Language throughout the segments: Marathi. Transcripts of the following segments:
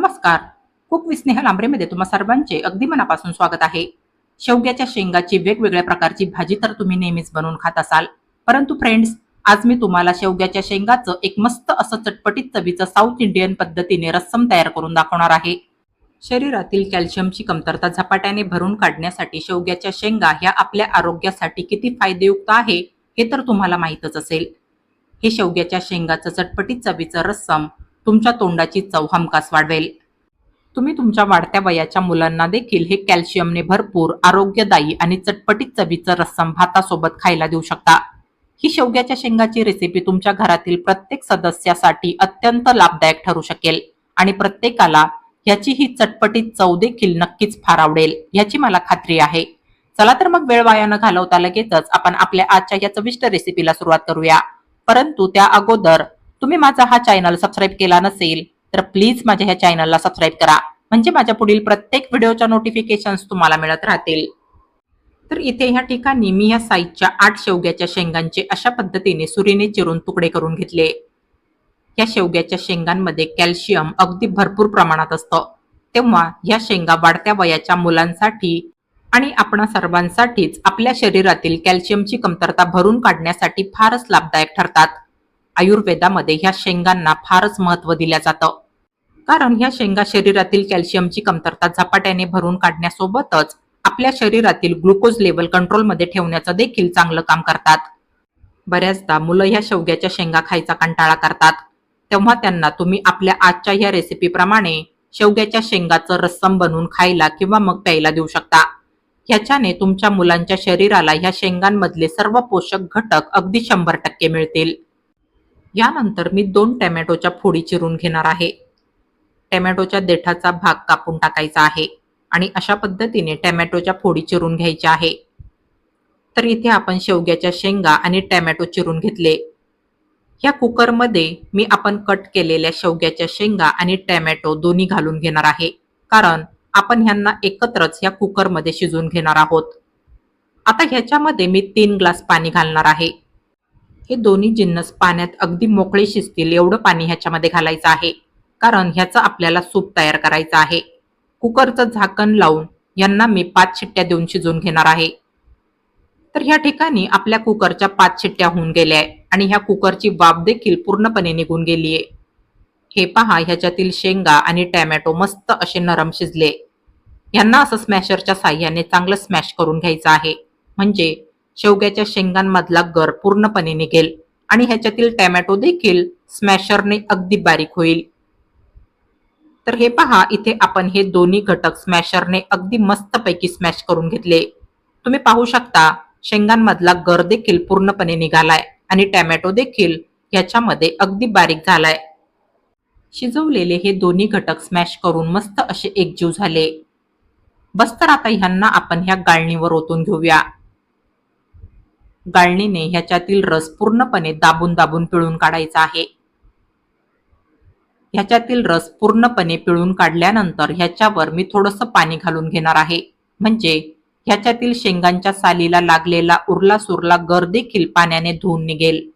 नमस्कार. कुक विस्नेह लांबरेमध्ये तुम्हा सर्वांचे अगदी मनापासून स्वागत आहे. शेवग्याच्या शेंगाची वेगवेगळ्या प्रकारची भाजी तर तुम्ही नेहमीच बनवून खात असाल. परंतु फ्रेंड्स आज मी तुम्हाला शेवग्याच्या शेंगाचं एक मस्त असं चटपटीत चवीचं साऊथ इंडियन पद्धतीने रस्सम तयार करून दाखवणार आहे. शरीरातील कॅल्शियमची कमतरता झपाट्याने भरून काढण्यासाठी शेवग्याच्या शेंगा ह्या आपल्या आरोग्यासाठी किती फायदेयुक्त आहे हे तर तुम्हाला माहीतच असेल. हे शेवग्याच्या शेंगाचं चटपटीत चवीचं रस्सम तुमच्या तोंडाची चव हमखास वाढवेल. तुम्ही तुमच्या वाढत्या वयाच्या मुलांना देखील हे कॅल्शियमने भरपूर आरोग्यदायी आणि चटपटीत चवीचं रस्सम भातासोबत खायला देऊ शकता. ही शेवग्याच्या शेंगाची रेसिपी तुमच्या घरातील प्रत्येक सदस्यासाठी अत्यंत लाभदायक ठरू शकेल आणि प्रत्येकाला याची ही चटपटीत चव देखील नक्कीच फार आवडेल याची मला खात्री आहे. चला तर मग वेळ वाया न घालवता लगेचच आपण आपल्या आजच्या या चविष्ट रेसिपीला सुरुवात करूया. परंतु त्या अगोदर तुम्ही माझा हा चॅनल सबस्क्राईब केला नसेल तर प्लीज माझ्या ह्या चॅनलला सबस्क्राईब करा. म्हणजे माझ्या पुढील प्रत्येक व्हिडिओच्या नोटिफिकेशन तुम्हाला मिळत राहतील. तर इथे ह्या ठिकाणी मी या साईजच्या आठ शेवग्याच्या शेंगांचे अशा पद्धतीने सुरीने चिरून तुकडे करून घेतले. या शेवग्याच्या शेंगांमध्ये कॅल्शियम अगदी भरपूर प्रमाणात असतं. तेव्हा ह्या शेंगा वाढत्या वयाच्या मुलांसाठी आणि आपण सर्वांसाठीच आपल्या शरीरातील कॅल्शियमची कमतरता भरून काढण्यासाठी फारच लाभदायक ठरतात. आयुर्वेदामध्ये ह्या शेंगांना फारच महत्त्व दिल्या जातं. कारण ह्या शेंगा शरीरातील कॅल्शियमची कमतरता झपाट्याने भरून काढण्यासोबतच आपल्या शरीरातील ग्लुकोज लेवल कंट्रोलमध्ये ठेवण्याचं देखील चांगलं काम करतात. बऱ्याचदा मुलं ह्या शेवग्याच्या शेंगा खायचा कंटाळा करतात. तेव्हा त्यांना तुम्ही आपल्या आजच्या ह्या रेसिपीप्रमाणे शेवग्याच्या शेंगाचं रस्सम बनवून खायला किंवा मग प्यायला देऊ शकता. ह्याच्याने तुमच्या मुलांच्या शरीराला ह्या शेंगांमधले सर्व पोषक घटक अगदी शंभर टक्के मिळतील. यानंतर मी दोन टॅमॅटोच्या फोडी चिरून घेणार आहे. टॅमॅटोच्या देठाचा भाग कापून टाकायचा आहे आणि अशा पद्धतीने टॅमॅटोच्या फोडी चिरून घ्यायच्या आहे. तर इथे आपण शेवग्याच्या शेंगा आणि टॅमॅटो चिरून घेतले. या कुकरमध्ये मी आपण कट केलेल्या शेवग्याच्या शेंगा आणि टॅमॅटो दोन्ही घालून घेणार आहे. कारण आपण ह्यांना एकत्रच या कुकरमध्ये शिजवून घेणार आहोत. आता ह्याच्यामध्ये मी तीन ग्लास पाणी घालणार आहे. हे दोन्ही जिन्नस पाण्यात अगदी मोकळे शिजतील एवढं पाणी ह्याच्यामध्ये घालायचं आहे. कारण ह्याचं आपल्याला सूप तयार करायचं आहे. कुकरचं झाकण लावून यांना मी पाच शिट्ट्या देऊन शिजवून घेणार आहे. तर ह्या ठिकाणी आपल्या कुकरच्या पाच शिट्ट्या होऊन गेल्या आहे आणि ह्या कुकरची वाफ देखील पूर्णपणे निघून गेली आहे. हे पहा ह्याच्यातील शेंगा आणि टॅमॅटो मस्त असे नरम शिजले. यांना असं स्मॅशरच्या साह्याने चांगलं स्मॅश करून घ्यायचं आहे. म्हणजे शेवग्याच्या शेंगांमधला गर पूर्णपणे निघेल आणि ह्याच्यातील टॅमॅटो देखील स्मॅशरने अगदी बारीक होईल. तर हे पहा इथे आपण हे दोन्ही घटक स्मॅशरने अगदी मस्तपैकी स्मॅश करून घेतले. तुम्ही पाहू शकता शेंगांमधला गर देखील पूर्णपणे निघालाय आणि टॅमॅटो देखील ह्याच्यामध्ये अगदी बारीक झालाय. शिजवलेले हे दोन्ही घटक स्मॅश करून मस्त असे एकजीव झाले. बस तर आता ह्यांना आपण ह्या गाळणीवर ओतून घेऊया. गाळणीने ह्याच्यातील रस पूर्णपणे दाबून दाबून पिळून काढायचा आहे. ह्याच्यातील रस पूर्णपणे पिळून काढल्यानंतर ह्याच्यावर मी थोडंसं पाणी घालून घेणार आहे. म्हणजे ह्याच्यातील शेंगांच्या सालीला लागलेला उरला सुरला गर देखील पाण्याने धुवून निघेल.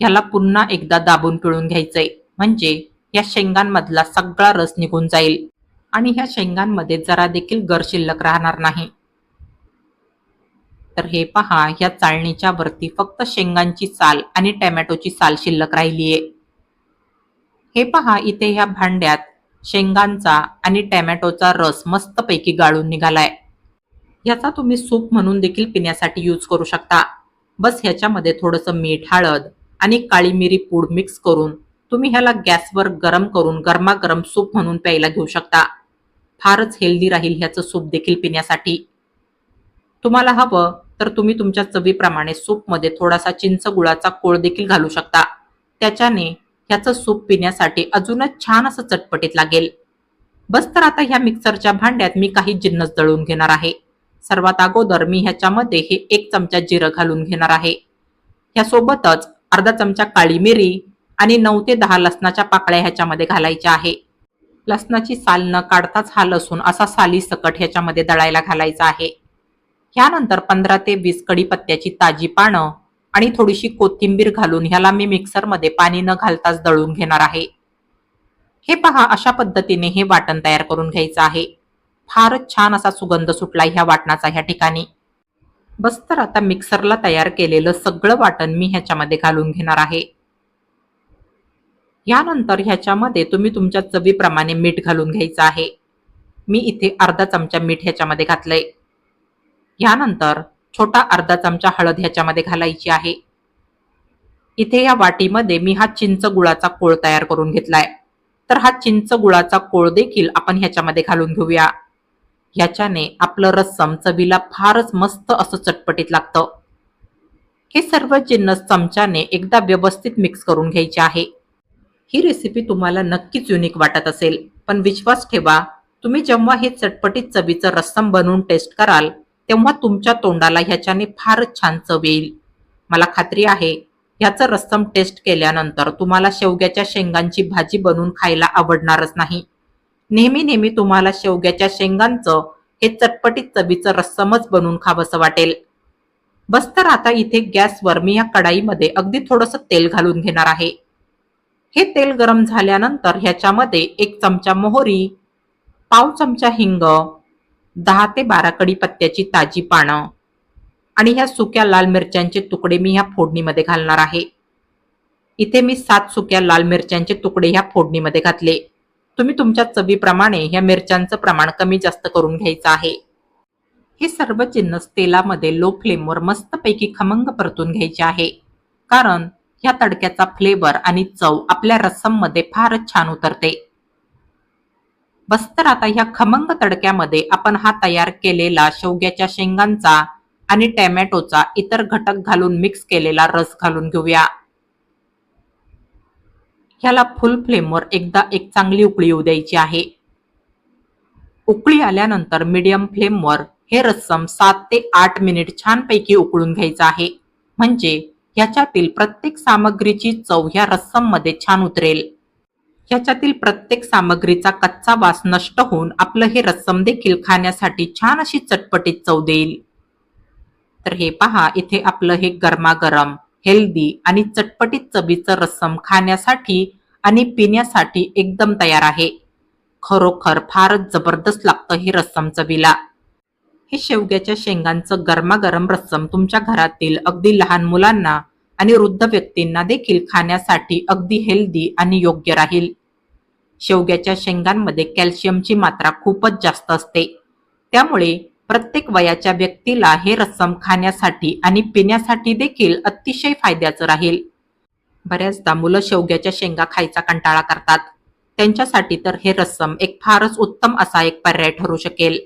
ह्याला पुन्हा एकदा दाबून पिळून घ्यायचंय. म्हणजे या शेंगांमधला सगळा रस निघून जाईल. आणि ह्या शेंगांमध्ये जरा देखील गर शिल्लक राहणार नाही. तर हे पहा ह्या चाळणीच्या वरती फक्त शेंगांची साल आणि टॅमॅटोची साल शिल्लक राहिलीये हे पहा इथे ह्या भांड्यात शेंगांचा आणि टॅमॅटोचा रस मस्तपैकी गाळून निघालाय. ह्याचा तुम्ही सूप म्हणून देखील पिण्यासाठी यूज करू शकता. बस ह्याच्यामध्ये थोडंसं मीठ हळद आणि काळी मिरी पूड मिक्स करून तुम्ही ह्याला गॅसवर गरम करून गरमागरम सूप म्हणून प्यायला घेऊ शकता. फारच हेल्दी राहील ह्याचं सूप देखील पिण्यासाठी. तुम्हाला हवं तर तुम्ही तुमच्या चवीप्रमाणे सूपमध्ये थोडासा चिंच गुळाचा कोळ देखील घालू शकता. त्याच्याने ह्याचं सूप पिण्यासाठी अजूनच छान असं चटपटीत लागेल. बस तर आता ह्या मिक्सरच्या भांड्यात मी काही जिन्नस दळून घेणार आहे. सर्वात अगोदर मी ह्याच्यामध्ये हे एक चमचा जिरं घालून घेणार आहे. ह्यासोबतच अर्धा चमचा काळी मिरी आणि नऊ ते दहा लसणाच्या पाकळ्या ह्याच्यामध्ये घालायच्या आहे. लसणाची साल न काढताच हा लसूण असा साली सकट ह्याच्यामध्ये दळायला घालायचा आहे. ह्यानंतर पंधरा ते वीस कडीपत्त्याची ताजी पानं आणि थोडीशी कोथिंबीर घालून ह्याला मी मिक्सरमध्ये पाणी न घालताच दळून घेणार आहे. हे पहा अशा पद्धतीने हे वाटण तयार करून घ्यायचं आहे. फारच छान असा सुगंध सुटला ह्या वाटणाचा ह्या ठिकाणी. बस तर आता मिक्सरला तयार केलेलं सगळं वाटण मी ह्याच्यामध्ये घालून घेणार आहे. यानंतर ह्याच्यामध्ये तुम्ही तुमच्या चवीप्रमाणे मीठ घालून घ्यायचं आहे. मी इथे अर्धा चमचा मीठ ह्याच्यामध्ये घातलंय. यानंतर छोटा अर्धा चमचा हळद ह्याच्यामध्ये घालायची आहे. इथे या वाटीमध्ये मी हा चिंच गुळाचा कोळ तयार करून घेतलाय. तर हा चिंच गुळाचा कोळ देखील आपण ह्याच्यामध्ये घालून घेऊया. ह्याच्याने आपलं रस्सम चवीला फारच मस्त असं चटपटीत लागतं. हे सर्व जिन्नस चमच्याने एकदा व्यवस्थित मिक्स करून घ्यायचे आहे. ही रेसिपी तुम्हाला नक्कीच युनिक वाटत असेल. पण विश्वास ठेवा तुम्ही जेव्हा हे चटपटीत चवीचं रस्सम बनवून टेस्ट कराल तेव्हा तुमच्या तोंडाला ह्याच्याने फारच छान चव येईल. मला खात्री आहे. ह्याचं रस्सम टेस्ट केल्यानंतर तुम्हाला शेवग्याच्या शेंगांची भाजी बनवून खायला आवडणारच नाही. नेहमी नेहमी तुम्हाला शेवग्याच्या शेंगांचं हे चटपटीत चवीचं रस्समच बनवून खावंसं वाटेल. बस तर आता इथे गॅसवर मी या कढाईमध्ये अगदी थोडंसं तेल घालून घेणार आहे. हे तेल गरम झाल्यानंतर ह्याच्यामध्ये एक चमचा मोहरी पाव चमचा हिंग दहा ते बारा कडी पत्त्याची ताजी पानं. आणि ह्या सुक्या लाल मिरच्यांचे तुकडे मी ह्या फोडणीमध्ये घालणार आहे. इथे मी सात सुक्या लाल मिरच्यांचे तुकडे ह्या फोडणीमध्ये घातले. तुम्ही तुमच्या चवीप्रमाणे ह्या मिरच्यांचं प्रमाण कमी जास्त करून घ्यायचं आहे. हे सर्व जिन्नस तेलामध्ये लो फ्लेमवर मस्तपैकी खमंग परतून घ्यायचे आहे. कारण ह्या तडक्याचा फ्लेवर आणि चव आपल्या रस्सममध्ये फारच छान उतरते. तर आता ह्या खमंग तडक्यामध्ये आपण हा तयार केलेला शेवग्याच्या शेंगांचा आणि टॅमॅटोचा इतर घटक घालून मिक्स केलेला रस घालून घेऊया. ह्याला फुल फ्लेमवर एकदा एक चांगली उकळी येऊ द्यायची आहे. उकळी आल्यानंतर मीडियम फ्लेमवर हे रस्सम सात ते आठ मिनिट छानपैकी उकळून घ्यायचं आहे. म्हणजे ह्याच्यातील प्रत्येक सामग्रीची चव ह्या रस्सममध्ये छान उतरेल. ह्याच्यातील प्रत्येक सामग्रीचा कच्चा वास नष्ट होऊन आपलं हे रस्सम देखील खाण्यासाठी छान अशी चटपटीत चव देईल. तर हे पहा इथे आपलं हे गरमागरम हेल्दी आणि चटपटीत चवीचं रस्सम खाण्यासाठी आणि पिण्यासाठी एकदम तयार आहे. खरोखर फारच जबरदस्त लागतं हे रस्सम चवीला. हे शेवग्याच्या शेंगांचं गरमागरम रस्सम तुमच्या घरातील अगदी लहान मुलांना आणि वृद्ध व्यक्तींना देखील खाण्यासाठी अगदी हेल्दी आणि योग्य राहील. शेवग्याच्या शेंगांमध्ये कॅल्शियमची मात्रा खूपच जास्त असते. त्यामुळे प्रत्येक वयाच्या व्यक्तीला हे रस्सम खाण्यासाठी आणि पिण्यासाठी देखील अतिशय फायद्याचं राहील. बऱ्याचदा मुलं शेवग्याच्या शेंगा खायचा कंटाळा करतात. त्यांच्यासाठी तर हे रस्सम एक फारच उत्तम असा एक पर्याय ठरू शकेल.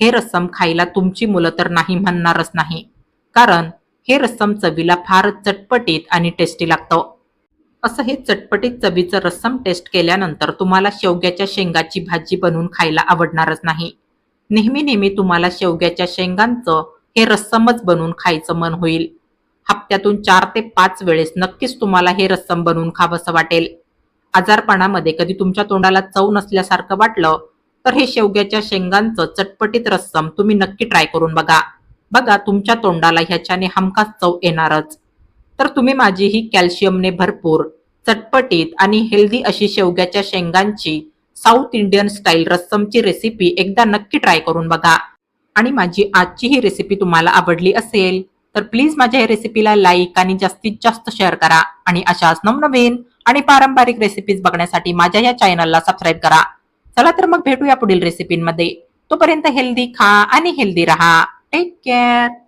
हे रस्सम खायला तुमची मुलं तर नाही म्हणणारच नाही. कारण हे रस्सम चवीला फार चटपटीत आणि टेस्टी लागतं. असं हे चटपटीत चवीचं रस्सम टेस्ट केल्यानंतर तुम्हाला शेवग्याच्या शेंगाची भाजी बनवून खायला आवडणारच नाही. नेहमी नेहमी तुम्हाला शेवग्याच्या शेंगांचं हे रस्समच बनवून खायचं मन होईल. हप्त्यातून चार ते पाच वेळेस नक्कीच तुम्हाला हे रस्सम बनवून खावंसं वाटेल. आजारपणामध्ये कधी तुमच्या तोंडाला चव नसल्यासारखं वाटलं तर हे शेवग्याच्या शेंगांचं चटपटीत रस्सम तुम्ही नक्की ट्राय करून बघा. बघा तुमच्या तोंडाला ह्याच्याने हमखास चव येणारच. तर तुम्ही माझी ही कॅल्शियमने भरपूर चटपटीत आणि हेल्दी अशी शेवग्याच्या शेंगांची साऊथ इंडियन स्टाईल रस्समची रेसिपी एकदा नक्की ट्राय करून बघा. आणि माझी आजची ही रेसिपी तुम्हाला आवडली असेल तर प्लीज माझ्या या रेसिपीला लाईक आणि जास्तीत जास्त शेअर करा आणि अशाच नवनवीन आणि पारंपरिक रेसिपीज बघण्यासाठी माझ्या या चॅनलला सबस्क्राईब करा. चला तर मग भेटूया पुढील रेसिपींमध्ये. तोपर्यंत हेल्दी खा आणि हेल्दी राहा. Eh, Take care.